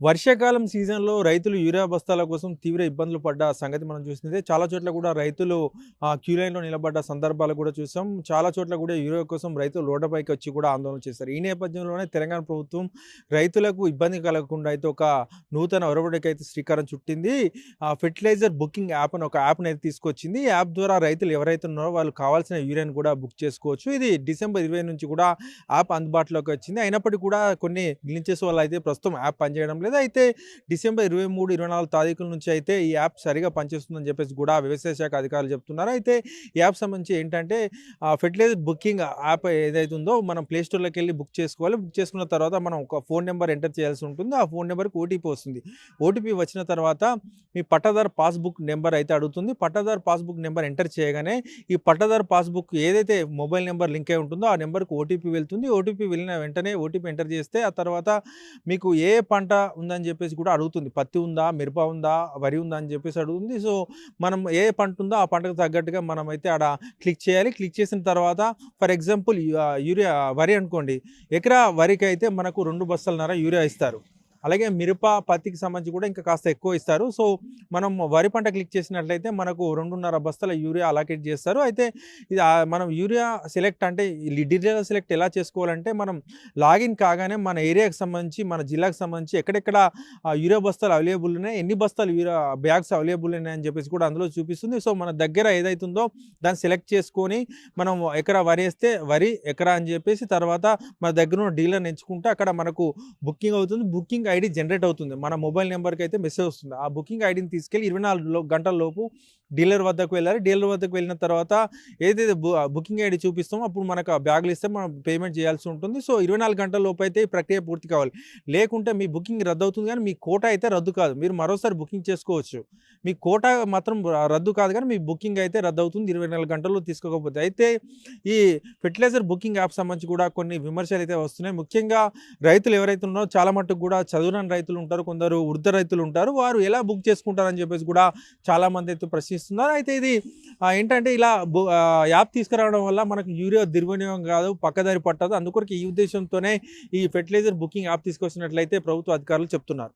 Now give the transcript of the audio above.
వర్షాకాలం సీజన్‌లో రైతులు యూరియా బస్తాల కోసం తీవ్ర ఇబ్బందులు పడ్డ సంగతి మనం చూసిందే. చాలా చోట్ల కూడా రైతులు క్యూలైన్లో క్యూ లైన్‌లో నిలబడ్డ సందర్భాలు కూడా చూసాం. చాలా చోట్ల కూడా యూరియా కోసం రైతులు రోడ్లపైకి వచ్చి కూడా ఆందోళన చేశారు. ఈ నేపథ్యంలోనే తెలంగాణ ప్రభుత్వం రైతులకు ఇబ్బంది కలగకుండా అయితే ఒక నూతన ఒరవడికైతే శ్రీకారం చుట్టింది. ఫెర్టిలైజర్ బుకింగ్ యాప్ అని ఒక యాప్‌ని అయితే తీసుకొచ్చింది. ఈ యాప్ ద్వారా రైతులు ఎవరైతే ఉన్నారో వాళ్ళు కావాల్సిన యూరియాని కూడా బుక్ చేసుకోవచ్చు. ఇది డిసెంబర్ 20 నుంచి కూడా యాప్ అందుబాటులోకి వచ్చింది. అయినప్పటికీ కూడా కొన్ని గ్లించెస్ వల్ల అయితే ప్రస్తుతం యాప్ పనిచేయడం లేదు. అయితే డిసెంబర్ 23, 24 తారీఖుల నుంచి అయితే ఈ యాప్ సరిగా పనిచేస్తుందని చెప్పేసి కూడా వ్యవసాయ శాఖ అధికారులు చెప్తున్నారు. అయితే ఈ యాప్ సంబంధించి ఏంటంటే ఫెర్టిలైజర్ బుకింగ్ యాప్ ఏదైతే ఉందో మనం ప్లే స్టోర్‌లోకెళ్ళి బుక్ చేసుకోవాలి. బుక్ చేసుకున్న తర్వాత మనం ఒక ఫోన్ నెంబర్ ఎంటర్ చేయాల్సి ఉంటుంది. ఆ ఫోన్ నెంబర్కి ఓటీపీ వస్తుంది. ఓటీపీ వచ్చిన తర్వాత మీ పట్టాదారు పాస్‌బుక్ నెంబర్ అయితే అడుగుతుంది. పట్టాదారు పాస్‌బుక్ నెంబర్ ఎంటర్ చేయగానే ఈ పట్టాదారు పాస్‌బుక్ ఏదైతే మొబైల్ నెంబర్ లింక్ అయి ఉంటుందో ఆ నెంబర్కి ఓటీపీ వెళ్తుంది. ఓటీపీ వెళ్ళిన వెంటనే ఓటీపీ ఎంటర్ చేస్తే ఆ తర్వాత మీకు ఏ పంట ఉందని చెప్పేసి కూడా అడుగుతుంది. పత్తి ఉందా? మిరప ఉందా? వరి ఉందా? అని చెప్పేసి అడుగుతుంది. సో, మనం ఏ పంట ఉందో ఆ పంటకు తగ్గట్టుగా మనమైతే ఆడ క్లిక్ చేయాలి. క్లిక్ చేసిన తర్వాత ఫర్ ఎగ్జాంపుల్ యూరియా వరి అనుకోండి. ఎకరా వరికి అయితే మనకు రెండు బస్తాలన్నర యూరియా ఇస్తారు. అలాగే మిరప, పత్తికి సంబంధించి కూడా ఇంకా కాస్త ఎక్కువ ఇస్తారు. సో, మనం వరి పంట క్లిక్ చేసినట్లయితే మనకు 2.5 బస్తాల యూరియా అలాకేట్ చేస్తారు. అయితే ఇది మనం యూరియా సెలెక్ట్ అంటే ఈ డీటెయిల్ సెలెక్ట్ ఎలా చేసుకోవాలంటే మనం లాగిన్ కాగానే మన ఏరియాకి సంబంధించి, మన జిల్లాకు సంబంధించి ఎక్కడెక్కడ యూరియా బస్తాలు అవైలబుల్ ఉన్నాయి, ఎన్ని బస్తాలు యూరియా బ్యాగ్స్ అవైలబుల్ ఉన్నాయని చెప్పేసి కూడా అందులో చూపిస్తుంది. సో, మన దగ్గర ఏదైతుందో దాన్ని సెలెక్ట్ చేసుకొని మనం ఎకరా వరి వేస్తే వరి ఎకరా అని చెప్పేసి తర్వాత మన దగ్గర ఉన్న డీలర్ ఎంచుకుంటే అక్కడ మనకు బుకింగ్ అవుతుంది. బుకింగ్ ఐడి జనరేట్ అవుతుంది. మన మొబైల్ నెంబర్కి అయితే మెసేజ్ వస్తుంది. ఆ బుకింగ్ ఐడిని తీసుకెళ్ళి ఇరవై నాలుగు గంటల లోపు డీలర్ వద్దకు వెళ్ళాలి. డీలర్ వద్దకు వెళ్ళిన తర్వాత ఏదైతే బు బుకింగ్ ఐడి చూపిస్తామో అప్పుడు మనకు ఆ బ్యాగులు ఇస్తే మనం పేమెంట్ చేయాల్సి ఉంటుంది. సో, 24 గంటల లోపు అయితే ఈ ప్రక్రియ పూర్తి కావాలి. లేకుంటే మీ బుకింగ్ రద్దవుతుంది కానీ మీ కోట అయితే రద్దు కాదు. మీరు మరోసారి బుకింగ్ చేసుకోవచ్చు. మీ కోటా మాత్రం రద్దు కాదు కానీ మీ బుకింగ్ అయితే రద్దు అవుతుంది ఇరవై నాలుగు గంటల్లో తీసుకోకపోతే. అయితే ఈ ఫెర్టిలైజర్ బుకింగ్ యాప్ సంబంధించి కూడా కొన్ని విమర్శలు అయితే వస్తున్నాయి. ముఖ్యంగా రైతులు ఎవరైతే ఉన్నారో చాలా మట్టుకు కూడా చదువురాని రైతులు ఉంటారు. కొందరు వృద్ధ రైతులు ఉంటారు. వారు ఎలా బుక్ చేసుకుంటారని చెప్పేసి కూడా చాలామంది అయితే ప్రశ్నిస్తున్నారు. అయితే ఇది ఏంటంటే ఇలా యాప్ తీసుకురావడం వల్ల మనకు యూరియా దుర్వినియోగం కాదు, పక్కదారి పట్టదు. అందుకొరకు ఈ ఉద్దేశంతోనే ఈ ఫెర్టిలైజర్ బుకింగ్ యాప్ తీసుకొచ్చినట్లయితే ప్రభుత్వ అధికారులు చెప్తున్నారు.